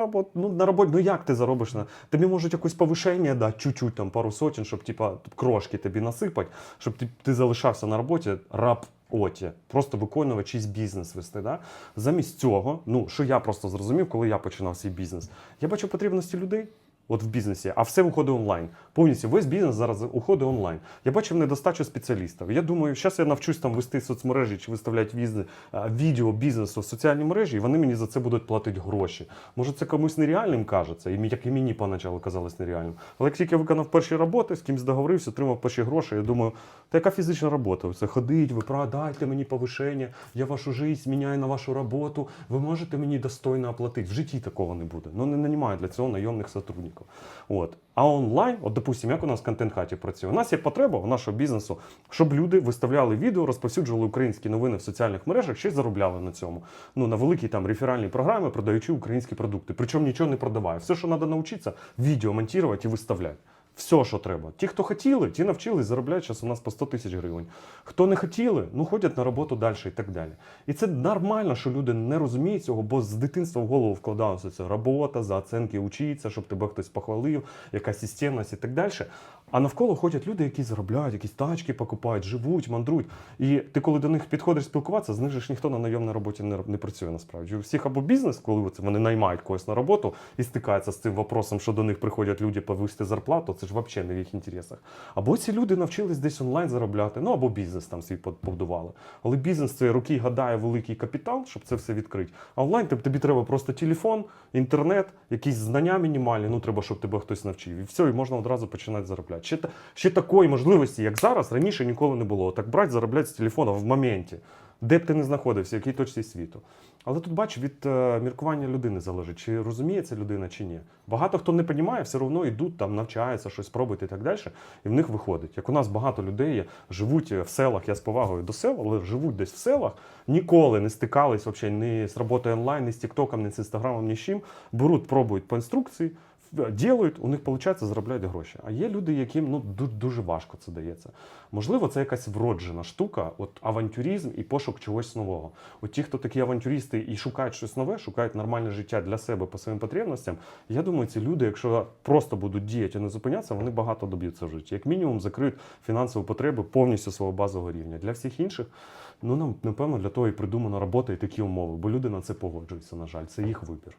Або ну на роботі, ну як ти заробиш на тобі можуть якось повишення дати, чуть-чуть там пару сотень, щоб типа крошки тобі насипать, щоб ти, ти залишався на роботі раб оті, просто виконувати чийсь бізнес вести. Да? Замість цього, ну що я просто зрозумів, коли я починав свій бізнес, я бачу потрібності людей. От в бізнесі, а все виходить онлайн. Повністю весь бізнес зараз уходить онлайн. Я бачив недостачу спеціалістів. Я думаю, зараз я навчусь там вести соцмережі чи виставляти візи, відео бізнесу в соціальні мережі, і вони мені за це будуть платити гроші. Може, це комусь нереальним кажеться, і як і мені поначалу казалось нереальним. Але як тільки я виконав перші роботи, з кимось договорився, отримав перші гроші, я думаю, та яка фізична робота? Це ходить, ви продайте мені повишення, я вашу життя міняю на вашу роботу, ви можете мені достойно оплатити. В житті такого не буде. Ну не нанімаю для цього найомних сотрудників. От. А онлайн, от допустимо, як у нас в контент-хаті працює, у нас є потреба у нашого бізнесу, щоб люди виставляли відео, розповсюджували українські новини в соціальних мережах, ще й заробляли на цьому. Ну на великій там реферальні програми, продаючи українські продукти. Причому нічого не продаває. Все, що треба навчитися, відео монтувати і виставляти. Все, що треба. Ті, хто хотіли, ті навчились, заробляють зараз у нас по 100 тисяч гривень. Хто не хотіли, ну ходять на роботу далі і так далі. І це нормально, що люди не розуміють цього, бо з дитинства в голову вкладалося це робота, за оценки учиться, щоб тебе хтось похвалив, якась системність і так далі. А навколо ходять люди, які заробляють, якісь тачки покупають, живуть, мандрують. І ти, коли до них підходиш спілкуватися, з них ж ніхто на найомній роботі не, не працює насправді. У всіх або бізнес, коли вони наймають когось на роботу і стикаються з цим вопросом, що до них приходять люди повисти зарплату, це ж взагалі не в їх інтересах. Або ці люди навчились десь онлайн заробляти, ну або бізнес там свій побудували. Але бізнес це руки гадає великий капітал, щоб це все відкрити. А онлайн тобі треба просто телефон, інтернет, якісь знання мінімальні. Ну треба, щоб тебе хтось навчив. І все, і можна одразу починати заробляти. Ще, ще такої можливості, як зараз, раніше ніколи не було. Так брати, заробляти з телефона в моменті, де б ти не знаходився, в якій точці світу. Але тут бач, від е, міркування людини залежить, чи розуміє це людина, чи ні. Багато хто не розуміє, все одно йдуть там, навчаються, щось пробують і так далі. І в них виходить. Як у нас багато людей живуть в селах, я з повагою до сел, але живуть десь в селах, ніколи не стикались взагалі ні з роботою онлайн, ні з Тіктоком, ні з Інстаграмом, ні з чим. Беруть, пробують по інструкції. Ділають, у них виходить, заробляють гроші. А є люди, яким ну дуже важко це дається. Можливо, це якась вроджена штука, от авантюризм і пошук чогось нового. От ті, хто такі авантюристи і шукають щось нове, шукають нормальне життя для себе по своїм потребностям. Я думаю, ці люди, якщо просто будуть діяти і не зупинятися, вони багато доб'ються в житті. Як мінімум, закриють фінансові потреби повністю свого базового рівня. Для всіх інших, ну нам напевно для того і придумана робота і такі умови, бо люди на це погоджуються. На жаль, це їх вибір.